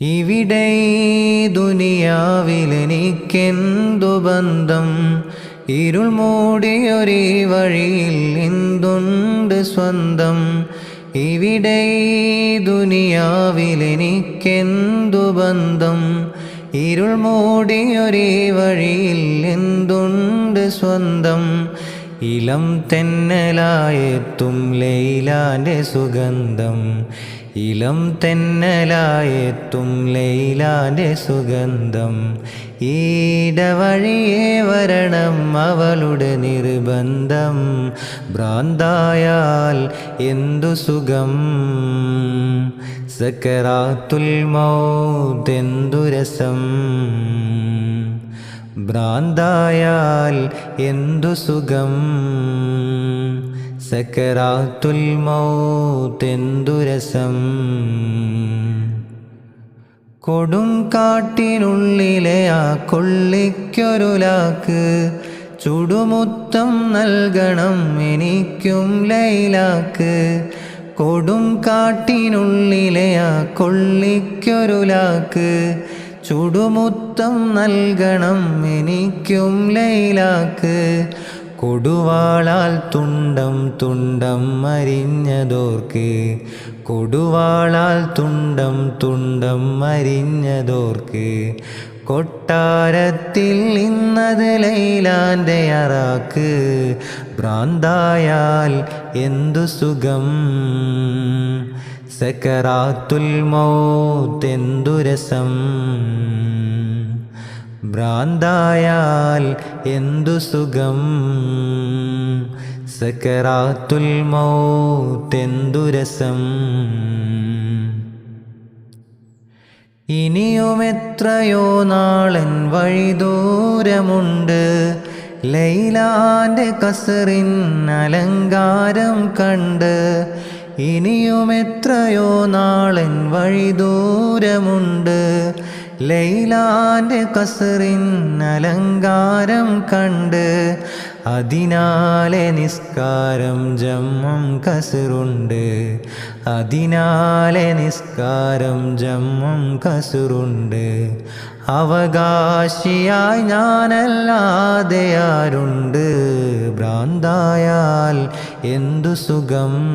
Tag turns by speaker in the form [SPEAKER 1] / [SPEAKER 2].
[SPEAKER 1] ഇവിടെ ദുനിയാവിലെനിക്കെന്തു ബന്ധം? ഇരുൾ മൂടിയൊരേ വഴിയിൽ എന്തുണ്ട് സ്വന്തം? ഇവിടെ ദുനിയാവിലെനിക്കെന്തു ബന്ധം? ഇരുൾ മൂടിയൊരേ വഴിയിൽ എന്തുണ്ട് സ്വന്തം? ഇളം തെന്നലായെത്തും ലൈലാന്റെ സുഗന്ധം. ഇളം തെന്നലായെത്തും ലൈലാന്റെ സുഗന്ധം. ഈടവഴിയേ വരണം അവളുടെ നിർബന്ധം. ഭ്രാന്തായാൽ എന്തു സുഖം? സക്കറാത്തുൽ മൗതെന്തു രസം? ഭ്രാന്തായാൽ എന്തു സുഖം? സക്കറാത്തുൽ മൗത്തെന്തു രസം? കൊടും കാട്ടിനുള്ളിലെ ആ കൊള്ളിക്കൊരുലാക്ക് ചുടുമുത്തം നൽകണം എനിക്കും ലൈലാക്ക്. കൊടും കാട്ടിനുള്ളിലെ ആ കൊള്ളിക്കൊരുലാക്ക് ചുടുമുത്തം നൽകണം എനിക്കും ലൈലാക്ക്. കൊടുവാളാൽ തുണ്ടം തുണ്ടം മരിഞ്ഞതോർക്ക്. കൊടുവാളാൽ തുണ്ടം തുണ്ടം മരിഞ്ഞതോർക്ക്. കൊട്ടാരത്തിൽ ഇന്നത് ലൈലാന്റെ അറാക്ക്. ഭ്രാന്തായാൽ എന്തു സുഖം? സക്കറാത്തുൽ മൗത്തെന്തുരസം? ഭ്രാന്തായാൽ എന്തു സുഖം? സക്കറാത്തുൽ മൗത്തെന്തുരസം? ഇനിയും എത്രയോ നാളൻ വഴി ദൂരമുണ്ട് ലൈലാന്റെ കസറിൻ അലങ്കാരം കണ്ട് ഇനിയും എത്രയോ നാളൻ വഴി ദൂരമുണ്ട് ലൈലാന്റെ കസറിൻ അലങ്കാരം കണ്ട് അതിനാലെ നിസ്കാരം ജമ്മം കസറുണ്ട്. അതിനാലെ നിസ്കാരം ജമ്മം കസറുണ്ട്. അവകാശിയായി ഞാനല്ലാതെ ആരുണ്ട്? ഭ്രാന്തായാൽ എന്തു സുഖം?